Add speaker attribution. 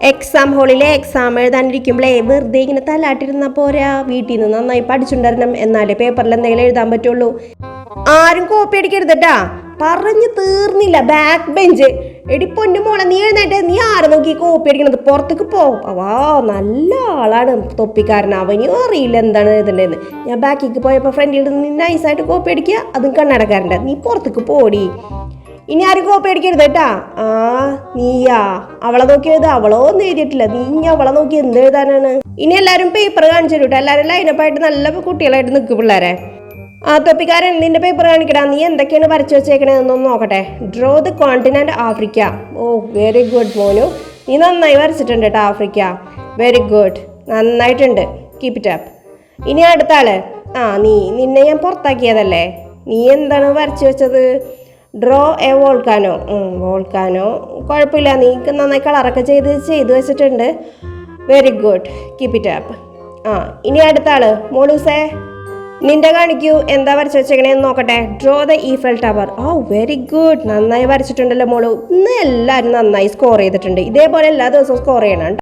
Speaker 1: Exam ഹോളിലെ exam എഴുതാനിരിക്കുമ്പോഴേ വെറുതെ ഇങ്ങനെ തലാട്ടിരുന്ന പോരാ വീട്ടിൽ നിന്ന് നന്നായി പഠിച്ചുണ്ടാരണം എന്നാലേ പേപ്പറിൽ എന്തെങ്കിലും എഴുതാൻ പറ്റുള്ളൂ. ആരും കോപ്പി അടിക്കരുതട്ടാ പറഞ്ഞു തീർന്നില്ല. ബാക്ക് ബെഞ്ച് എടി പൊന്നു മോളെ നീ എഴുന്നേറ്റ്. നീ ആരെ നോക്കി കോപ്പി അടിക്കണത്? പുറത്തേക്ക് പോ. വാ നല്ല ആളാണ്. തൊപ്പിക്കാരൻ. അവനും അറിയില്ല എന്താണ് എഴുതേണ്ടതെന്ന് ഞാൻ ബാക്കിക്ക് പോയപ്പോൾ ഫ്രണ്ടിൽ നിന്ന് നൈസായിട്ട് കോപ്പി അടിക്കുക. അതും കണ്ണടക്കാരന്റെ. നീ പുറത്തേക്ക് പോടി. ഇനി ആരും പേടിക്കരുത് കേട്ടാ. ആ നീയാ. അവളെ നോക്കി എഴുതാ. അവളോ ഒന്നും എഴുതിയിട്ടില്ല. നീ അവളെ നോക്കി എന്ത് എഴുതാനാണ്? ഇനി എല്ലാരും പേപ്പർ കാണിച്ചു കേട്ടോ. എല്ലാവരും ലൈനപ്പായിട്ട് നല്ല കുട്ടികളായിട്ട് നിൽക്കും പിള്ളേരെ. ആ തൊപ്പിക്കാരൻ നിന്റെ പേപ്പർ കാണിക്കടാ. നീ എന്തൊക്കെയാണ് വരച്ചു വെച്ചേക്കണേന്നൊന്ന് നോക്കട്ടെ. Draw the continent Africa oh very good മോനു. നീ നന്നായി വരച്ചിട്ടുണ്ട് കേട്ടോ ആഫ്രിക്ക. വെരി ഗുഡ് നന്നായിട്ടുണ്ട്. കീപ് ഇറ്റ് അപ്പ് ഇനി അടുത്ത ആ നീ നിന്നെ ഞാൻ പുറത്താക്കിയതല്ലേ? നീ എന്താണ് വരച്ചു വെച്ചത്? ഡ്രോ എ വോൾക്കാനോ വോൾക്കാനോ കുഴപ്പമില്ല നീ നന്നായി കളറൊക്കെ ചെയ്ത് ചെയ്തു വെച്ചിട്ടുണ്ട്. Very good keep it up ആ ഇനി അടുത്ത ആൾ മോളൂസേ നിന്റെ കാണിക്കൂ. എന്താ വരച്ചു വെച്ചേക്കണേന്ന് നോക്കട്ടെ. Draw the Eiffel tower oh very good നന്നായി വരച്ചിട്ടുണ്ടല്ലോ മോളു. ഇന്ന് എല്ലാവരും നന്നായി സ്കോർ ചെയ്തിട്ടുണ്ട്. ഇതേപോലെ എല്ലാ ദിവസവും സ്കോർ ചെയ്യണം.